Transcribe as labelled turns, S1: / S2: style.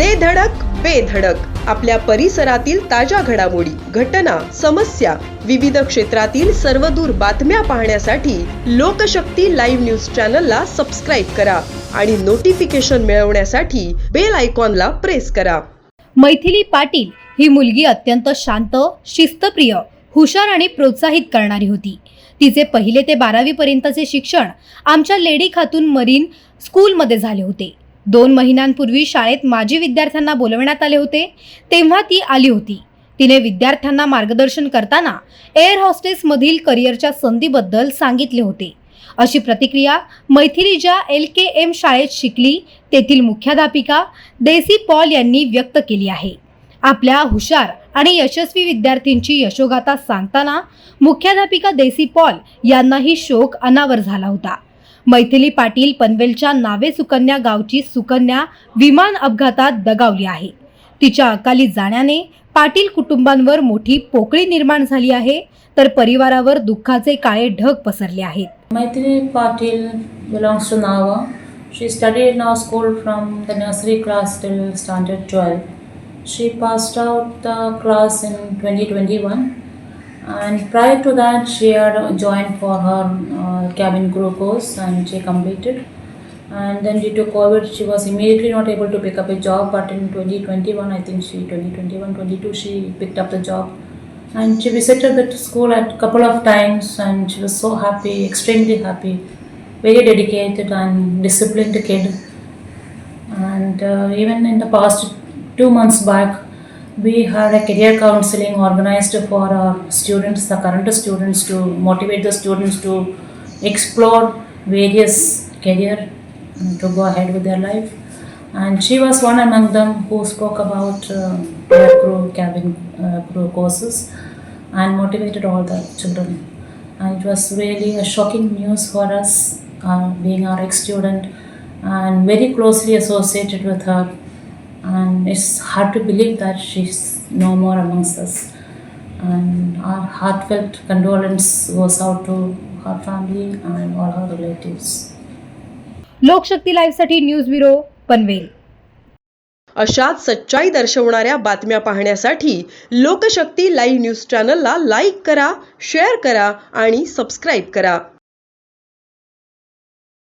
S1: दे धडक बेधडक आपल्या परिसरातील ताज्या घडामोडी घटना समस्या विविध क्षेत्रातील सर्वदूर बातम्या पाहण्यासाठी लोकशक्ती लाईव्ह न्यूज चॅनलला सबस्क्राईब करा आणि नोटिफिकेशन मिळवण्यासाठी बेल आयकॉनला प्रेस करा.
S2: मैथिली पाटील ही मुलगी अत्यंत शांत शिस्तप्रिय हुशार आणि प्रोत्साहित करणारी होती. तिचे पहिले ते बारावीपर्यंतचे शिक्षण आमच्या लेडी खातून मरीन स्कूलमध्ये झाले होते. दोन महिन्यांपूर्वी शाळेत माजी विद्यार्थ्यांना बोलवण्यात आले होते तेव्हा ती आली होती. तिने विद्यार्थ्यांना मार्गदर्शन करताना एअर हॉस्टेसमधील करिअरच्या संधीबद्दल सांगितले होते. अशी प्रतिक्रिया मैथिली ज्या एल के एम शाळेत शिकली तेथील मुख्याध्यापिका देसी पॉल यांनी व्यक्त केली आहे. आपल्या हुशार आणि यशस्वी विद्यार्थींची यशोगाथा सांगताना मुख्याध्यापिका देसी पॉल यांनाही शोक अनावर झाला होता. मैथिली पाटील पनवेलच्या नावे सुकन्या गावची सुकन्या विमान अपघातात दगावली आहे. तिच्या अकाली जाण्याने पाटील कुटुंबांवर मोठी पोकळी निर्माण झाली आहे तर परिवारावर दुःखाचे काळे ढग पसरले आहेत.
S3: Maithili Patil belong to now she study in our school from the nursery class till standard twelve she pass out the class in twenty twenty one and prior to that she had joined for her uh, cabin crew course and she completed. And then due to COVID she was immediately not able to pick up a job but in 2021 I think she 2021 22 she picked up the job. And she visited the school a couple of times and she was so happy extremely happy. Very dedicated and disciplined kid. And uh, even in the past two months back we had a career counseling organized for our students the current students to motivate the students to explore various career to go ahead with their life. And she was one among them who spoke about uh, crew cabin uh, crew courses and motivated all the children. And it was really a shocking news for us uh, being our ex-student and very closely associated with her and it's hard to believe that she's no more amongst us and our heartfelt condolence goes out to her family and all her relatives
S2: Lokshakti लाईव्हसाठी news bureau Panvel
S1: अशाच सच्चाई दर्शवणाऱ्या बातम्या पाहण्यासाठी Lokshakti live news चॅनलला like करा share करा आणि subscribe करा